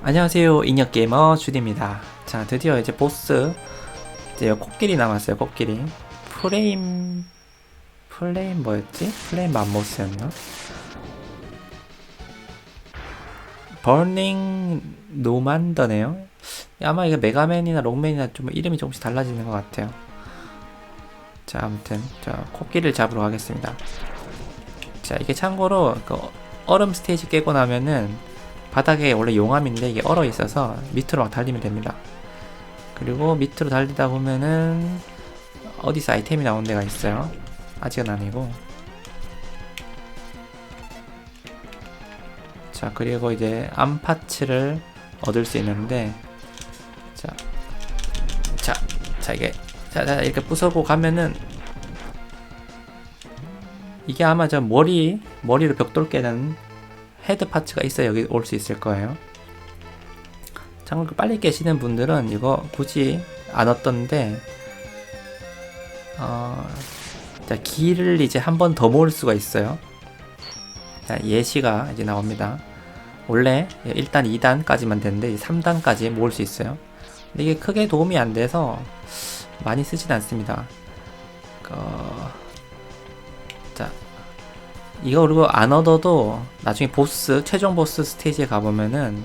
안녕하세요. 인혁게이머 주디입니다. 자 드디어 이제 보스. 이제 코끼리 남았어요 코끼리. 프레임 플레임 뭐였지? 플레임 맘모스였나? 버닝 노만더네요. 아마 이게 메가맨이나 롱맨이나 좀 이름이 조금씩 달라지는 것 같아요. 자 아무튼 자 코끼리를 잡으러 가겠습니다. 자 이게 참고로 그 얼음 스테이지 깨고 나면은 바닥에 원래 용암인데 이게 얼어 있어서 밑으로 막 달리면 됩니다. 그리고 밑으로 달리다 보면은 어디서 아이템이 나온 데가 있어요. 아직은 아니고. 자, 그리고 이제 암파츠를 얻을 수 있는데 자. 자, 자 이게 자, 자 이렇게 부숴고 가면은 이게 아마 저 머리 머리로 벽돌 깨는 헤드 파츠가 있어야 여기 올 수 있을 거예요. 참고로 빨리 깨시는 분들은 이거 굳이 안 얻던데 어, 자, 길을 이제 한 번 더 모을 수가 있어요. 자, 예시가 이제 나옵니다. 원래 일단 2단까지만 되는데 3단까지 모을 수 있어요. 근데 이게 크게 도움이 안 돼서 많이 쓰진 않습니다. 어, 자, 이거 그리고 안 얻어도 나중에 보스 최종 보스 스테이지에 가보면은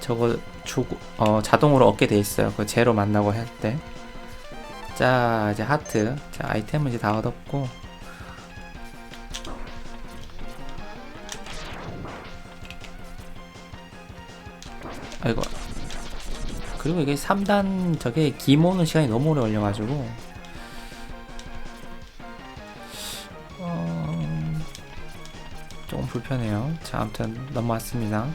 저거 주고 어 자동으로 얻게 돼 있어요. 그 제로 만나고 할 때. 자 이제 하트. 자 아이템은 이제 다 얻었고. 아이고. 그리고 이게 3단 저게 기모는 시간이 너무 오래 걸려가지고 조금 불편해요. 자, 아무튼 넘어왔습니다.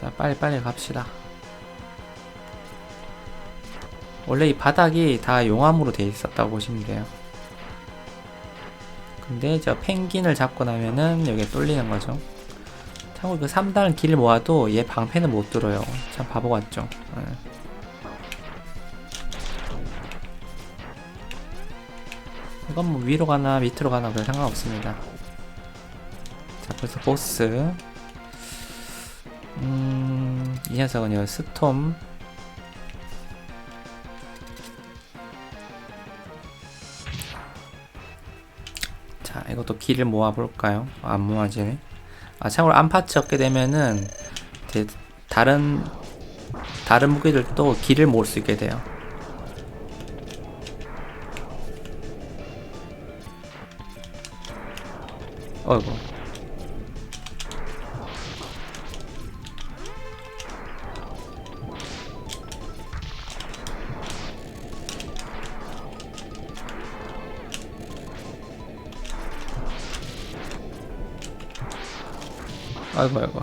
자, 빨리빨리 갑시다. 원래 이 바닥이 다 용암으로 되어 있었다고 보시면 돼요. 근데 저 펭귄을 잡고 나면은 여기에 뚫리는 거죠. 참고로 그 3단 길 모아도 얘 방패는 못 들어요. 참 바보 같죠. 예. 이건 뭐 위로 가나 밑으로 가나 별 상관없습니다. 자, 그래서 보스. 음, 이 녀석은요, 스톰. 자, 이것도 길을 모아볼까요? 아, 안 모아지네. 아, 참고로 안파츠 얻게 되면은 다른 다른 무기들도 길을 모을 수 있게 돼요. 어이구. 아이고 아이고.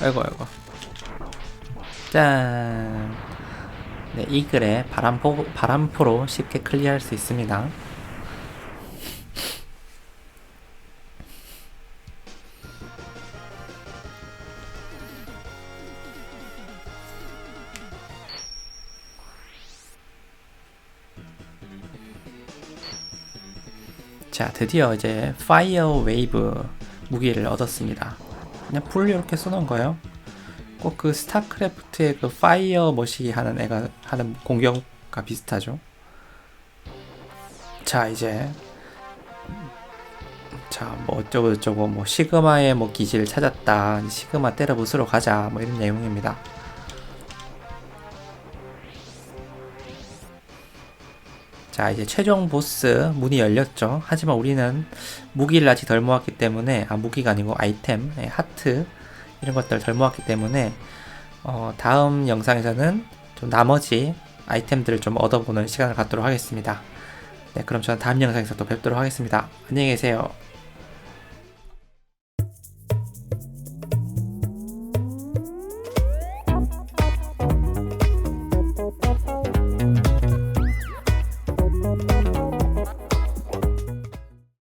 아이고 아이고. 짠. 네, 이 글에 바람포, 바람포로 쉽게 클리어할 수 있습니다. 자 드디어 이제 파이어 웨이브 무기를 얻었습니다 그냥 풀 이렇게 쏘는 거예요. 꼭 그 스타크래프트의 그 파이어 머시 하는 애가 하는 공격과 비슷하죠. 자 이제 자뭐 어쩌고 저쩌고 뭐 시그마의 뭐 기지를 찾았다 시그마 때려 부수러 가자 뭐 이런 내용입니다. 자 이제 최종 보스 문이 열렸죠. 하지만 우리는 무기를 아직 덜 모았기 때문에 아 무기가 아니고 아이템 네, 하트 이런 것들 덜 모았기 때문에 어, 다음 영상에서는 좀 나머지 아이템들을 좀 얻어보는 시간을 갖도록 하겠습니다. 네 그럼 저는 다음 영상에서 또 뵙도록 하겠습니다. 안녕히 계세요